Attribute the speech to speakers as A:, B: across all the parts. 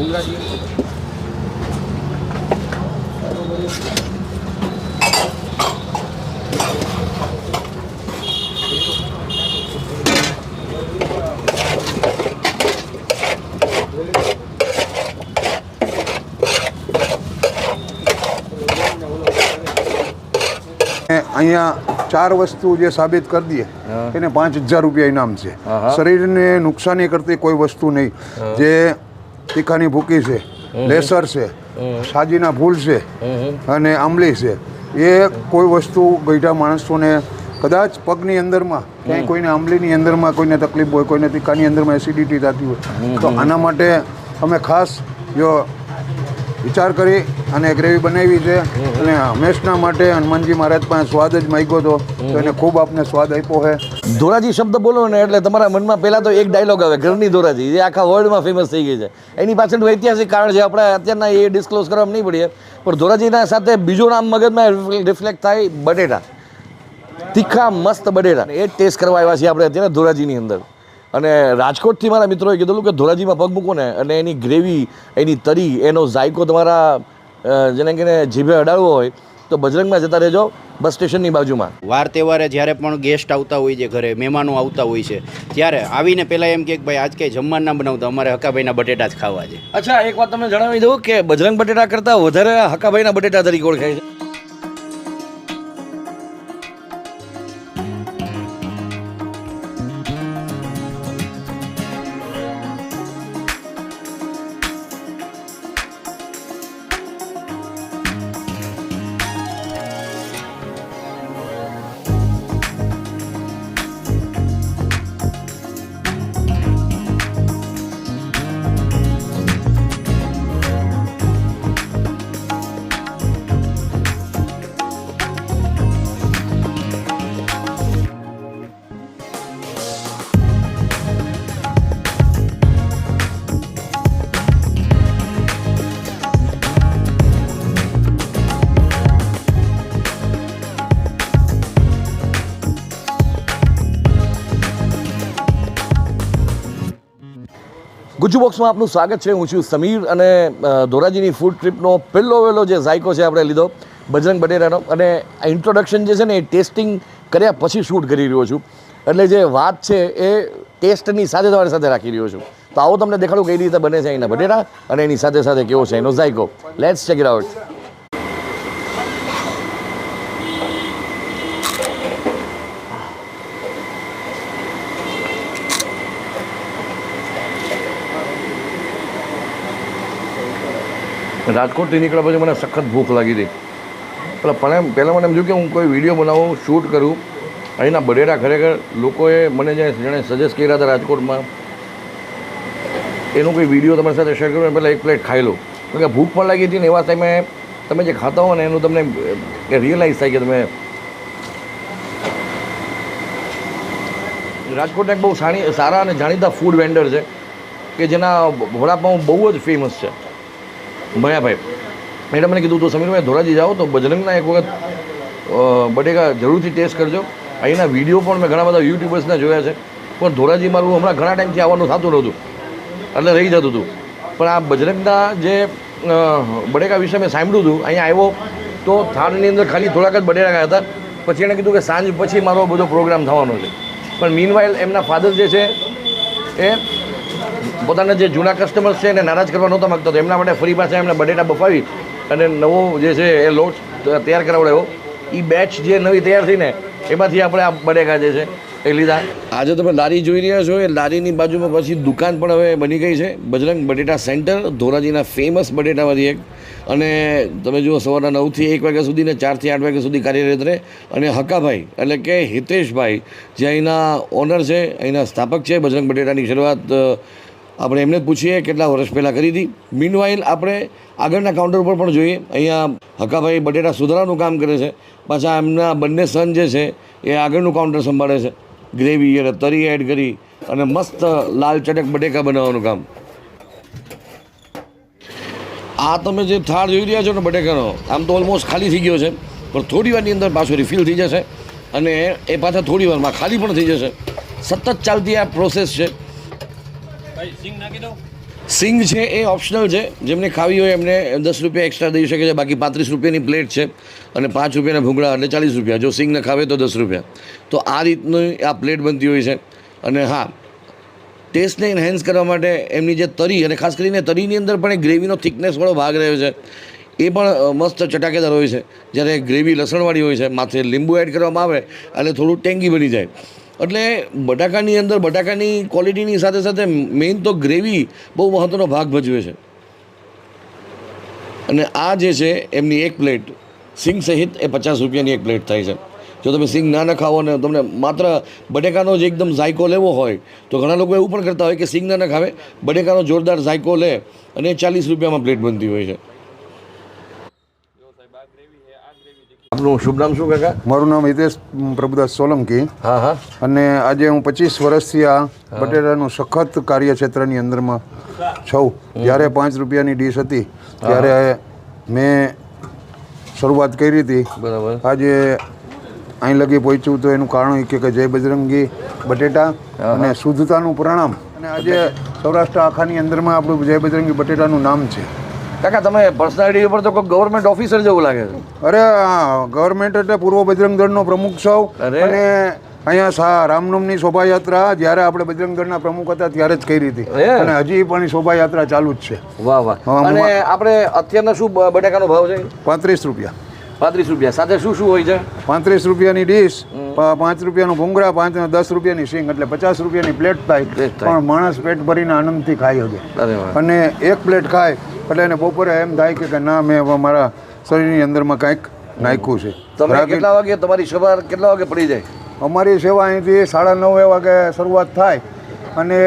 A: ભૂંગળા જોઈએ
B: એ અહીંયા ચાર વસ્તુ જે સાબિત કરી દઈએ
A: હા.
B: એને પાંચ હજાર રૂપિયા ઇનામ છે
A: હા, હા.
B: શરીરને નુકસાની કરતી કોઈ વસ્તુ નહીં જે તીખાની ભૂકી છે લેસર છે સાજીના ફૂલ છે અને આંબલી છે. એ કોઈ વસ્તુ ગઈઢા માણસોને કદાચ પગની અંદરમાં ક્યાંય કોઈને આંબલીની અંદરમાં કોઈને તકલીફ હોય કોઈને તીખાની અંદરમાં એસિડિટી થતી હોય તો આના માટે અમે ખાસ જો વિચાર કરી અને ગ્રેવી બનાવી છે. અને હંમેશના માટે હનુમાનજી મહારાજ પાસે સ્વાદ જ માગ્યો હતો. તો એને ખૂબ આપને સ્વાદ આપ્યો છે.
C: ધોરાજી શબ્દ બોલો ને એટલે તમારા મનમાં પહેલાં તો એક ડાયલોગ આવે, ઘરની ધોરાજી, જે આખા વર્લ્ડમાં ફેમસ થઈ ગઈ છે. એની પાછળનું ઐતિહાસિક કારણ છે આપણે અત્યારના એ ડિસ્ક્લોઝ કરવામાં નહીં પડીએ, પણ ધોરાજીના સાથે બીજું નામ મગજમાં રિફ્લેક્ટ થાય બટેટા. તીખા, મસ્ત બટેટા. એ ટેસ્ટ કરવા આવ્યા છીએ આપણે અત્યારે ધોરાજીની અંદર. અને રાજકોટથી મારા મિત્રોએ કીધેલું કે ધોરાજીમાં પગ મૂકો ને, અને એની ગ્રેવી, એની તરી, એનો ઝાયકો તમારા જેને કહીને જીભે અડાડવો હોય તો બજરંગમાં જતા રહેજો બસ સ્ટેશનની બાજુમાં.
D: વાર તહેવારે જ્યારે પણ ગેસ્ટ આવતા હોય છે ઘરે મહેમાનો આવતા હોય છે ત્યારે આવીને પહેલાં એમ કહે કે ભાઈ આજ કંઈ જમવાનું ના બનાવતા અમારે હકાભાઈના બટેટા જ ખાવા છે.
C: અચ્છા એક વાત તમને જણાવી દઉં કે બજરંગ બટેટા કરતાં વધારે હકાભાઈના બટેટા તરીકે ઓળખાય છે. ગુજ્જુ બોક્સમાં આપનું સ્વાગત છે. હું છું સમીર અને ધોરાજીની ફૂડ ટ્રીપનો પહેલો વહેલો જે ઝાયકો છે આપણે લીધો, બજરંગ બટેટાનો. અને આ ઇન્ટ્રોડક્શન જે છે ને એ ટેસ્ટિંગ કર્યા પછી શૂટ કરી રહ્યો છું. એટલે જે વાત છે એ ટેસ્ટની સાથે તમારી સાથે રાખી રહ્યો છું. તો આવો તમને દેખાડું કઈ રીતે બને છે એના બટેટા અને એની સાથે સાથે કેવો છે એનો ઝાયકો. લેટ્સ ચેક ઇટ આઉટ રાજકોટથી નીકળ્યા પછી મને સખત ભૂખ લાગી હતી. પણ પણ એમ પહેલાં મને એમ થયું કે હું કોઈ વીડિયો બનાવું, શૂટ કરું. અહીંના બડેરા ખરેખર લોકોએ મને જે જેણે સજેસ્ટ કર્યા હતા રાજકોટમાં, એનો કોઈ વીડિયો તમારી સાથે શેર કર્યો પહેલાં એક પ્લેટ ખાઈ લો કારણ કે ભૂખ પણ લાગી હતી ને એવા ટાઈમે તમે જે ખાતા હો ને એનું તમને રિયલાઇઝ થાય કે તમે રાજકોટના એક બહુ સારી સારા અને જાણીતા ફૂડ વેન્ડર છે, કે જેના વડાપાઉં બહુ જ ફેમસ છે. મયાભાઈ એણે મને કીધું તો સમીરભાઈ ધોરાજી જાઓ તો બજરંગના એક વખત બટેકા જરૂરથી ટેસ્ટ કરજો. અહીંના વીડિયો પણ મેં ઘણા બધા યુટ્યુબર્સના જોયા છે. પણ ધોરાજી મારું હમણાં ઘણા ટાઈમથી આવવાનું થતું નહોતું. એટલે રહી જતું હતું પણ આ બજરંગના જે બટેકા વિશે મેં સાંભળ્યું હતું અહીંયા આવ્યો તો થાળની અંદર ખાલી થોડાક જ બટેકા હતા. પછી એણે કીધું કે સાંજ પછી મારો બધો પ્રોગ્રામ થવાનો છે. પણ મીનવાઇલ એમના ફાધર જે છે એ પોતાના જે જૂના કસ્ટમર્સ છે એને નારાજ કરવા નહોતા માગતો એમના માટે ફરી પાછા એમને બટેટા બફાવી અને નવો જે છે એ લોટ તૈયાર કરાવડાવ્યો. એ બેચ જે નવી તૈયાર થઈને એમાંથી આપણે આ બટેકા જે છે એ લીધા. આજે તમે લારી જોઈ રહ્યા છો એ લારીની બાજુમાં પછી દુકાન પણ હવે બની ગઈ છે. બજરંગ બટેટા સેન્ટર, ધોરાજીના ફેમસ બટેટામાંથી એક. અને તમે જુઓ સવારના નવથી એક વાગ્યા સુધી ને ચારથી આઠ વાગ્યા સુધી કાર્યરત રહે. અને હકાભાઈ એટલે કે હિતેશભાઈ, જે અહીંના ઓનર છે, અહીંના સ્થાપક છે બજરંગ બટેટાની શરૂઆત આપણે એમને પૂછીએ કેટલા વર્ષ પહેલાં કરી હતી. મીનવાઇલ આપણે આગળના કાઉન્ટર પર પણ જોઈએ. અહીંયા હકાભાઈ બટેટા સુધારાનું કામ કરે છે. પાછા એમના બંને સન જે છે, એ આગળનું કાઉન્ટર સંભાળે છે. ગ્રેવી અને તરી એડ કરી અને મસ્ત લાલ ચટક બટેકા બનાવવાનું કામ. આ તમે જે થાળ જોઈ રહ્યા છો ને બટેકાનો, આમ તો ઓલમોસ્ટ ખાલી થઈ ગયો છે. પણ થોડી વારની અંદર પાછો રિફિલ થઈ જશે અને એ પાછા થોડી વારમાં ખાલી પણ થઈ જશે. સતત ચાલતી આ પ્રોસેસ છે. સિંગ છે એ ઓપ્શનલ છે. જેમને ખાવી હોય એમને દસ રૂપિયા એક્સ્ટ્રા દઈ શકે છે. બાકી પાંત્રીસ રૂપિયાની પ્લેટ છે અને પાંચ રૂપિયાના ભૂંગળા એટલે ચાલીસ રૂપિયા. જો સિંગને ખાવે તો દસ રૂપિયા. તો આ રીતનું આ પ્લેટ બનતી હોય છે. અને હા ટેસ્ટને એન્હેન્સ કરવા માટે એમની જે તરી અને ખાસ કરીને તરીની અંદર પણ એ ગ્રેવીનો થિકનેસવાળો ભાગ રહ્યો છે. એ પણ મસ્ત ચટાકેદાર હોય છે. જ્યારે ગ્રેવી લસણવાળી હોય છે, માથે લીંબુ એડ કરવામાં આવે એટલે થોડું ટેંગી બની જાય. એટલે બટાકાની અંદર બટાકાની ક્વોલિટીની સાથે સાથે મેઇન તો ગ્રેવી બહુ મહત્ત્વનો ભાગ ભજવે છે. અને આ જે છે, એમની એક પ્લેટ સિંગ સહિત એ પચાસ રૂપિયાની એક પ્લેટ થાય છે. જો તમે સિંગ ના નખાવો ને તમને માત્ર બટેકાનો જ એકદમ ઝાયકો લેવો હોય, તો ઘણા લોકો એવું પણ કરતા હોય કે સિંગ ના નખાવે બટેકાનો જોરદાર ઝાયકો લે અને ચાલીસ રૂપિયામાં પ્લેટ બનતી હોય છે. આપનું શુભ નામ શું કાકા?
B: મારું નામ હિતેશ પ્રભુદાસ સોલંકી.
C: હા હા.
B: અને આજે હું પચીસ વર્ષથી આ બટેટાનું સખત કાર્યક્ષેત્રની અંદરમાં છું. જ્યારે પાંચ રૂપિયાની ડીશ હતી ત્યારે મેં શરૂઆત કરી હતી.
C: બરાબર.
B: આજે અહીં લગી પહોંચ્યું તો એનું કારણ એ કે કે જય બજરંગી બટેટા અને શુદ્ધતાનું પ્રણામ. અને આજે સૌરાષ્ટ્ર આખાની અંદરમાં આપણું જય બજરંગી બટેટાનું નામ છે.
C: કાકા તમે પર્સનાલિટી ઉપર તો ગવર્મેન્ટ ઓફિસર જેવું લાગે છે.
B: અરે ગવર્મેન્ટ એટલે પૂર્વ બજરંગ દળનો પ્રમુખ સૌ અને અહીંયા સા રામનવમની શોભાયાત્રા જ્યારે આપણે બજરંગ દળના પ્રમુખ હતા ત્યારે જ કરી હતી. અને હજી પણ શોભાયાત્રા ચાલુ જ છે.
C: વાહ વાહ. અને આપણે અત્યારના શું બટાકાનો ભાવ છે?
B: પાંત્રીસ રૂપિયા.
C: પાંત્રીસ રૂપિયા. સાથે શું શું હોય છે?
B: પાંત્રીસ રૂપિયાની ડીશ પાંચ રૂપિયાનું ભૂંગળા પાંચ દસ રૂપિયાની સિંગ એટલે પચાસ રૂપિયાની પ્લેટ થાય. પણ માણસ પેટ ભરીને આનંદથી ખાઈ શકે અને એક પ્લેટ ખાય એટલે એને બપોરે એમ થાય કે ના મેં મારા શરીરની અંદરમાં કાંઈક નાખ્યું છે.
C: તમે કેટલા વાગે તમારી સવાર કેટલા વાગે પડી જાય?
B: અમારી સેવા અહીંથી સાડા નવે વાગે શરૂઆત થાય અને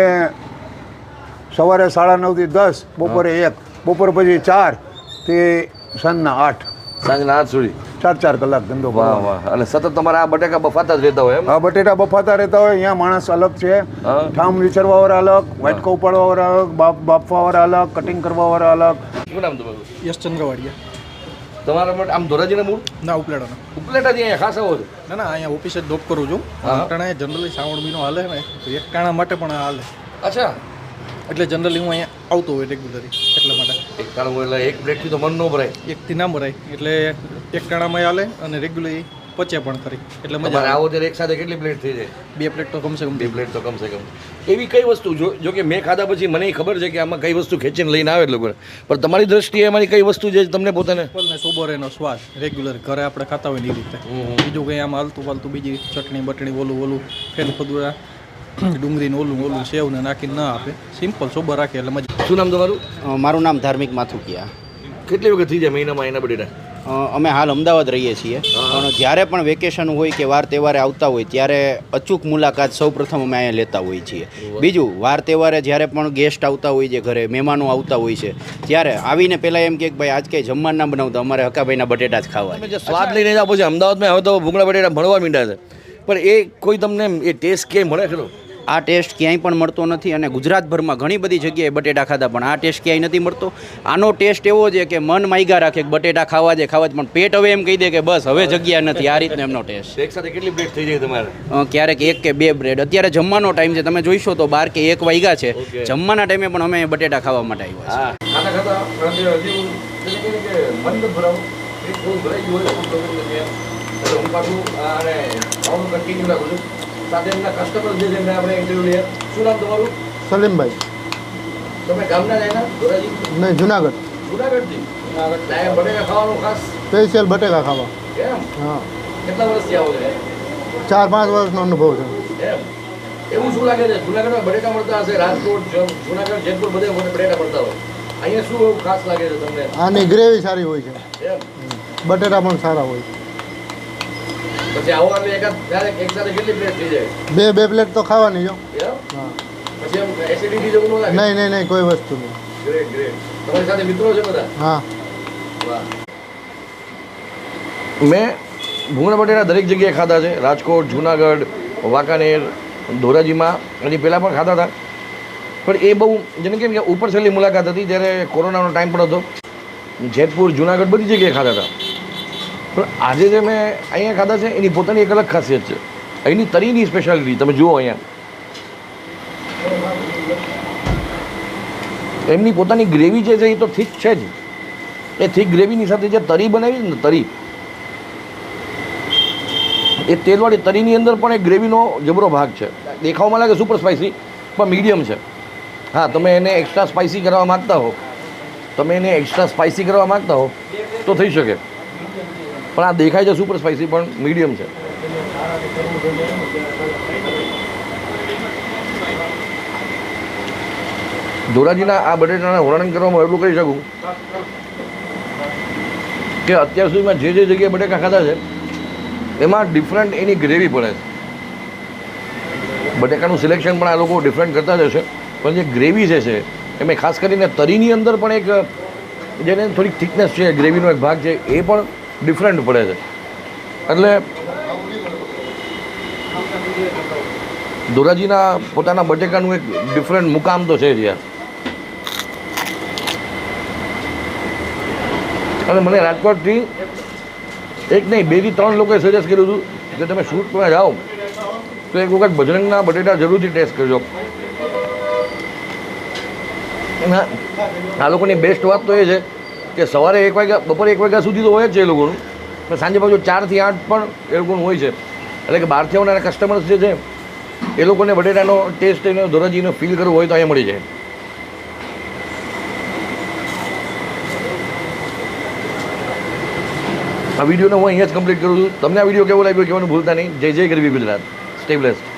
B: સવારે સાડા નવથી દસ બપોરે એક બપોર પછી ચાર તે સાંજના આઠ.
C: સાંજના આઠ સુધી?
B: ચાર ચાર કલાક ધંધો
C: વાહ વાહ. અને સતત તમારા આ બટેકા બફાતા જ રહેતા હોય એમ?
B: આ બટેટા બફાતા રહેતા હોય અહીંયા માણસ અલગ છે.
C: ઠામ
B: ઠામ વિચારવાવાળા અલગ વાટકો ઉપાડવાવાળા અલગ બાપ બાફવાવાળા અલગ કટિંગ કરવા વાળા અલગ.
C: શું નામ તમારું?
A: યશ ચંદ્રવાડિયા.
C: તમારા માટે આમ ધોરાજીના મૂળ?
A: ના ઉપલેટાનો.
C: ઉપલેટા અહીંયા ખાસ આવો છો?
A: ના ના અહીંયા ઓફિસે જ જોબ કરું છું.
C: હા.
A: અટાણે જનરલી શ્રાવણ મહિનો હાલે ને એક કાણા માટે પણ હાલે.
C: અચ્છા.
A: એટલે જનરલી હું અહીંયા આવતો હોય રેગ્યુલરી એટલા માટે.
C: એક ટાણું એટલે એક પ્લેટથી તો મન ન ભરાય.
A: એકથી ના ભરાય. એટલે એક ટાણામાં હાલે અને રેગ્યુલર પચે પણ ખરી. એટલે મજા આવે.
C: આવો ત્યારે એક સાથે કેટલી પ્લેટ થઈ જાય?
A: બે પ્લેટ તો કમસે કમ.
C: બે પ્લેટ તો કમસે કમ. એવી કઈ વસ્તુ જો જો કે મેં ખાધા પછી મને ખબર છે કે આમાં કઈ વસ્તુ ખેંચીને લઈને આવે લોકો પણ. તમારી દ્રષ્ટિએ એમાંની કઈ વસ્તુ જે તમને પોતાને?
A: ને સોબર એનો સ્વાદ રેગ્યુલર ઘરે આપણે ખાતા હોય ને એ રીતે. બીજું કંઈ આમાં હાલતું ફાલતું બીજી ચટણી બટણી ઓલું ઓલું ફેલ ફદુરા ડુંગળીને ઓલું ઓલું સેવ ને નાખીને ના આપે. સિમ્પલ સોબર રાખે એટલે મજા
C: શું નામ તમારું?
D: મારું નામ ધાર્મિક માથુકિયા.
C: કેટલી વખત થઈ જાય મહિનામાં એના બટેટા?
D: અમે હાલ અમદાવાદ રહીએ છીએ. પણ જ્યારે પણ વેકેશન હોય કે વાર તહેવારે આવતા હોય ત્યારે અચૂક મુલાકાત સૌ પ્રથમ અમે અહીંયા લેતા હોઈએ છીએ. બીજું વાર તહેવારે જ્યારે પણ ગેસ્ટ આવતા હોય છે ઘરે મહેમાનો આવતા હોય છે ત્યારે આવીને પહેલાં એમ કહે કે ભાઈ આજ કંઈ જમવાનું ના બનાવતા અમારે હકાભાઈના બટેટા જ ખાવા છે."
C: સ્વાદ લઈને આપો પછી અમદાવાદમાં હવે તો ભૂંગળા બટેટા મળવા મીંડા છે. પણ એ કોઈ તમને એ ટેસ્ટ ક્યાંય મળે ખરો?
D: આ ટેસ્ટ ક્યાંય પણ મળતો નથી અને ગુજરાતભરમાં ઘણી બધી જગ્યાએ બટેટા ખાધા પણ આ ટેસ્ટ ક્યાંય નથી મળતો. આનો ટેસ્ટ એવો છે કે મન માયગા રાખે કે બટેટા ખાવા જે ખાવા જ પણ પેટ હવે એમ કહી દે કે બસ હવે જગ્યા નથી. આ રીતનો એમનો ટેસ્ટ
C: એક સાથે કેટલી બ્રેડ થઈ જાય તમારે?
D: ક્યારેક એક કે બે બ્રેડ અત્યારે જમવાનો ટાઈમ છે. તમે જોઈશો તો બાર કે એક વાગ્યા છે. જમવાના ટાઈમે પણ અમે બટેટા ખાવા માટે આવ્યા
C: ભરાવું. ભરાઈ ગયું હોય હું પાછું અને કન્ટિન્યુ રાખું છું. સાથે એમના કસ્ટમર જે જેમને આપણે ઇન્ટરવ્યુ લઈએ શું નામ તમારું?
E: સલીમભાઈ.
C: તમે ગામના રહેના ધોરાજી?
E: નહીં જુનાગઢ.
C: જુનાગઢથી? જુનાગઢ. ત્યાં બટેકા ખાવાનું ખાસ?
E: સ્પેશિયલ બટેકા ખાવા.
C: કેમ
E: હા.
C: કેટલા વર્ષથી આવો છે?
E: ચાર પાંચ વર્ષનો અનુભવ છે.
C: એમ. એવું શું લાગે છે? જુનાગઢમાં બટેકા મળતા હશે રાજકોટ જુનાગઢ જેતપુર બધે બટેકા મળતા હોય. અહીંયા શું ખાસ લાગે છે તમને?
E: આની ગ્રેવી સારી હોય છે. બટેટા પણ સારા હોય
C: પછી આવો એટલે એક એક સાથે કેટલી પ્લેટ થઈ જાય?
E: બે બે પ્લેટ તો ખાવાની જો. હા.
C: પછી એમ એસિડિટી જેવું ન લાગે?
E: નહીં નહીં નહીં કોઈ વસ્તુ નહીં.
C: ગ્રેટ ગ્રેટ તમારી સાથે મિત્રો છે બધા?
E: હા.
C: વાહ. મેં ભૂંગળા બટેટા દરેક જગ્યાએ ખાધા છે. રાજકોટ જુનાગઢ વાંકાનેર ધોરાજીમાં. એની પહેલાં પણ ખાધા હતા. પણ એ બહુ જેને કેમ કે ઉપર છેલ્લી મુલાકાત હતી જ્યારે કોરોનાનો ટાઈમ પણ હતો. જેતપુર જુનાગઢ બધી જગ્યાએ ખાધા હતા. પણ આજે જે મેં અહીંયા ખાધા છે, એની પોતાની એક અલગ ખાસિયત છે. અહીંની તરીની સ્પેશિયાલિટી તમે જુઓ અહીંયા. એમની પોતાની ગ્રેવી જે છે, એ તો થીક છે જ. એ થીક ગ્રેવીની સાથે જે તરી બનાવી ને, તરી. એ તેલવાળી તરીની અંદર પણ એક ગ્રેવીનો જબરો ભાગ છે. દેખાવમાં લાગે સુપર સ્પાઇસી પણ મીડિયમ છે. હા, તમે એને એક્સ્ટ્રા સ્પાઇસી કરવા માગતા હો. તમે એને એક્સ્ટ્રા સ્પાઇસી કરવા માગતા હો, તો થઈ શકે. પણ આ દેખાય છે સુપર સ્પાઇસી પણ મીડિયમ છે. ધોરાજીના આ બટેટાના વર્ણન કરવામાં એટલું કહી શકું કે અત્યાર સુધીમાં જે જે જગ્યાએ બટેકા ખાધા છે, એમાં ડિફરન્ટ એની ગ્રેવી પડે છે. બટેકાનું સિલેક્શન પણ આ લોકો ડિફરન્ટ કરતા જ હશે, પણ જે ગ્રેવી જે છે, એમાં ખાસ કરીને તરીની અંદર પણ એક, જેને થોડીક થિકનેસ છે ગ્રેવીનો એક ભાગ છે, એ પણ ડિફરન્ટ પડે છે. એટલે ધોરાજીના પોતાના બટેકાનું એક ડિફરન્ટ મુકામ તો છે જ અને મને રાજકોટથી એક નહીં બેથી ત્રણ લોકોએ સજેસ્ટ કર્યું હતું કે તમે શૂટમાં જાઓ. તો એક વખત બજરંગના બટેટા જરૂરથી ટેસ્ટ કરજો. આ લોકોની બેસ્ટ વાત તો એ છે કે સવારે એક વાગ્યા, બપોરે એક વાગ્યા સુધી તો હોય જ છે એ લોકોનું. પણ સાંજે પાછું ચારથી આઠ પણ એ લોકોનું હોય છે. એટલે કે બહારથી આવનારા કસ્ટમર્સ જે છે, એ લોકોને બટેટાનો ટેસ્ટ એનો ધોરાજીનો ફીલ કરવો હોય તો અહીંયા મળી જાય. આ વિડીયોને હું અહીંયા જ કમ્પ્લીટ કરું છું. તમને આ વીડિયો કેવો લાગ્યો કહેવાનું ભૂલતા નહીં. જય જય ગરવી ગુજરાત. Stay blessed